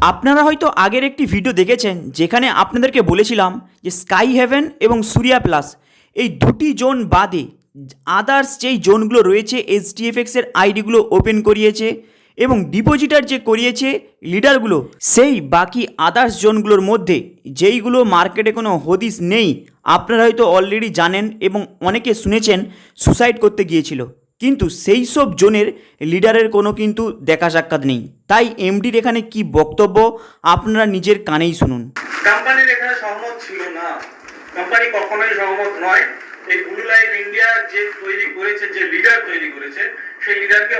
আপনারা হয়তো আগের একটি ভিডিও দেখেছেন যেখানে আপনাদেরকে বলেছিলাম যে স্কাই হেভেন এবং সুরিয়া প্লাস এই দুটি জোন বাদে আদার্স যেই জোনগুলো রয়েছে এইচডিএফএক্সের আইডিগুলো ওপেন করিয়েছে এবং ডিপোজিটার যে করিয়েছে লিডারগুলো সেই বাকি আদার্স জোনগুলোর মধ্যে যেইগুলো মার্কেটে কোনো হদিস নেই, আপনারা হয়তো অলরেডি জানেন এবং অনেকে শুনেছেন সুসাইড করতে গিয়েছিল। কিন্তু সেই সব জোনের লিডারের কোনো কিন্তু দেখা সাক্ষাৎ নেই। তাই এমডির এখানে কি বক্তব্য আপনারা নিজের কানেই শুনুন। কোম্পানির এখানে সহমত ছিল না। কোম্পানি কখনোই সহমত নয়। এই ব্লু ইন্ডিয়া যে তৈরি করেছে, যে লিডার তৈরি করেছে, সেই লিডারকে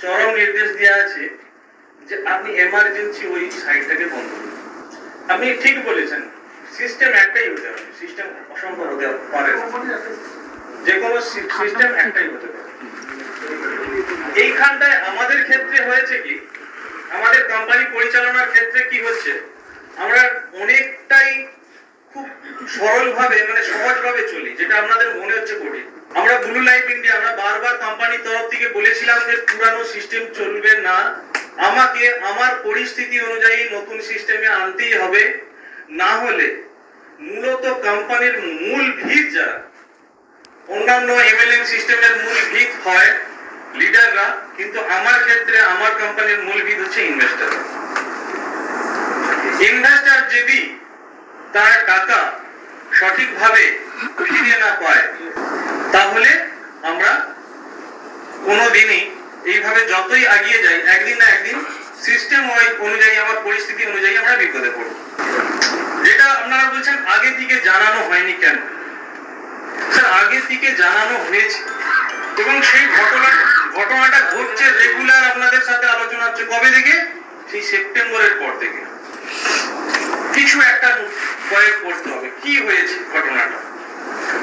চরম নির্দেশ দেওয়া আছে যে আপনি এমার্জেন্সি ওই সাইটটাকে বন্ধ করুন। আপনি ঠিক বলেছেন। সিস্টেম একটাই হতে হবে। সিস্টেম অসম্ভব হতে পারে। যে কোনো সিস্টেম একটাই হতে পারে। এইখানটায় আমাদের ক্ষেত্রে হয়েছে কি? আমাদের কোম্পানি পরিচালনার ক্ষেত্রে কি হচ্ছে? আমরা অনেকটাই খুব সরল ভাবে মানে সহজ ভাবে চলি, যেটা আপনাদের মনে হচ্ছে কঠিন। আমরা ব্লু লাইফ ইন্ডিয়া আমরা বারবার কোম্পানির তরফ থেকে বলেছিলাম যে পুরানো সিস্টেম চলবে না। আমাকে আমার পরিস্থিতি অনুযায়ী নতুন সিস্টেমে আনতেই হবে। না হলে মূলত কোম্পানির মূল ভিত যারা অন্যান্য এমএলএন সিস্টেমের মূল ভিত হয় লিডাররা কিন্তু আমার ক্ষেত্রে আমার কোম্পানির মূল ভিত হচ্ছে ইনভেস্টার ইনভেস্টার যদি তার টাকা সঠিকভাবে ফিরিয়ে না পায়, তাহলে আমরা কোনোদিনই এইভাবে যতই আগিয়ে যাই, একদিন না একদিন সিস্টেম অনুযায়ী, আমার পরিস্থিতি অনুযায়ী আমরা বিপদে পড়ব। যেটা আপনারা বলছেন, আগে থেকে জানানো হয়নি কেন? থেকে জানানো হয়েছে। এবং সেই ঘটনা ঘটনাটা ঘটছে রেগুলার আপনাদের সাথে আলোচনা হচ্ছে কবে থেকে? সেই সেপ্টেম্বরের পর থেকে। কিছু একটা প্রয়োগ করতে হবে। কি হয়েছে ঘটনাটা?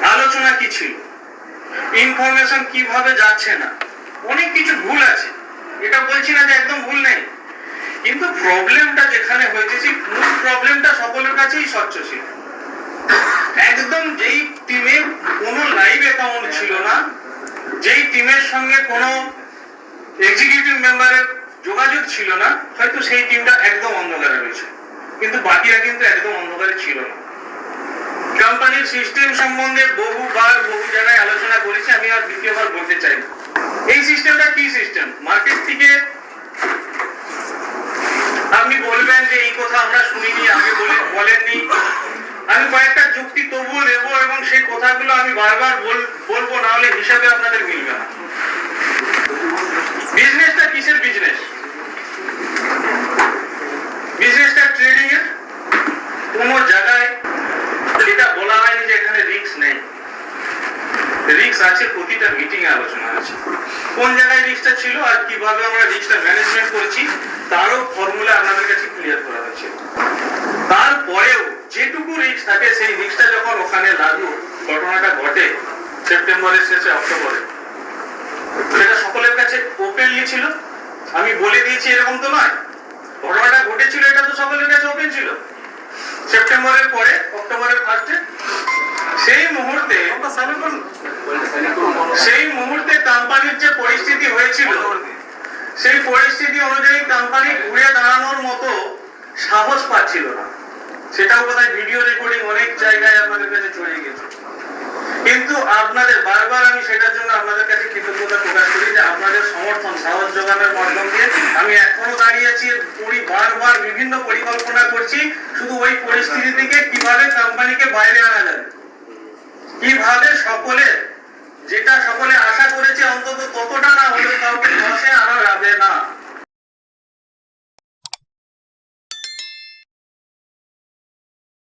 আলোচনা কি ছিল? ইনফরমেশন কীভাবে যাচ্ছে না? অনেক কিছু ভুল আছে। এটা বলছি না যে একদম ভুল নেই। কিন্তু প্রবলেমটা যেখানে হয়েছে, সেই প্রবলেমটা সকলের কাছেই স্বচ্ছ ছিল। একদম যেই টিমে কোনো লাইভ অ্যাকাউন্ট ছিল না, যেই টিমের সঙ্গে কোনো এক্সিকিউটিভ মেম্বারের যোগাযোগ ছিল না, হয়তো সেই টিমটা একদম অন্ধকারে রয়েছে। কিন্তু বাকিরা কিন্তু একদম অন্ধকারে ছিল না। কোম্পানির সিস্টেম সম্বন্ধে বহুবার বহু জায়গায় আলোচনা করেছি, আমি আর দ্বিতীয়বার বলতে চাই এই সিস্টেমটা কি সিস্টেম মার্কেট থেকে আপনি বলবেন যে এই কথা আমরা শুনিনি, আগে বলে বলেননি। আমি কয়েকটা যুক্তি তবুও দেব এবং সেই কথাগুলো আমি বারবার বলব, না হলে হিসাবে আপনাদের মিলবে না। বিজনেসটা কিসের বিজনেস? বিজনেসটা ট্রেডিং এর কোন জায়গায় এটা বলা হয়নি যে এখানে রিক্স নেই। রিক্স আছে, প্রতিটা মিটিং এ আলোচনা আছে। কোন জায়গায় রিক্সটা ছিল আর কীভাবে আমরা রিস্কটা ম্যানেজমেন্ট করেছি, তারও ফর্মুলা আপনাদের কাছে ক্লিয়ার করা হয়েছে। তারপরেও যেটুকু রিস্ক থাকে সেই রিস্কটা যখন ওখানে লাগু ঘটনাটা ঘটে সেপ্টেম্বরের শেষে অক্টোবরে। সেটা সকলের কাছে ওপেনলি ছিল। আমি বলে দিয়েছি এরকম তো নয়। ঘটনাটা ঘটেছিল এটা তো সকলের কাছে ওপেন ছিল। সেপ্টেম্বরের পরে অক্টোবরের ফার্স্টে সেই মুহূর্তে সেই মুহূর্তে কোম্পানির যে পরিস্থিতি হয়েছিল সেই পরিস্থিতি অনুযায়ী কোম্পানি ঘুরে দাঁড়ানোর মতো সাহস পাচ্ছিল না। সেটাও বোধহয় ভিডিও রেকর্ডিং অনেক জায়গায় আপনাদের কাছে চলে গেছে। কিন্তু আপনাদের বারবার আমি সেটার জন্য আপনাদের কাছে কৃতজ্ঞতা প্রকাশ করি যে আপনাদের সমর্থন, সাহস যোগানোর মাধ্যম দিয়ে আমি এখনও দাঁড়িয়ে আছি, পরি, বারবার বিভিন্ন পরিকল্পনা করছি, শুধু ওই পরিস্থিতি থেকে কীভাবে কোম্পানিকে বাইরে আনা যাবে। কীভাবে সকলে, যেটা সকলে আশা করেছে অন্তত ততটা না হলেও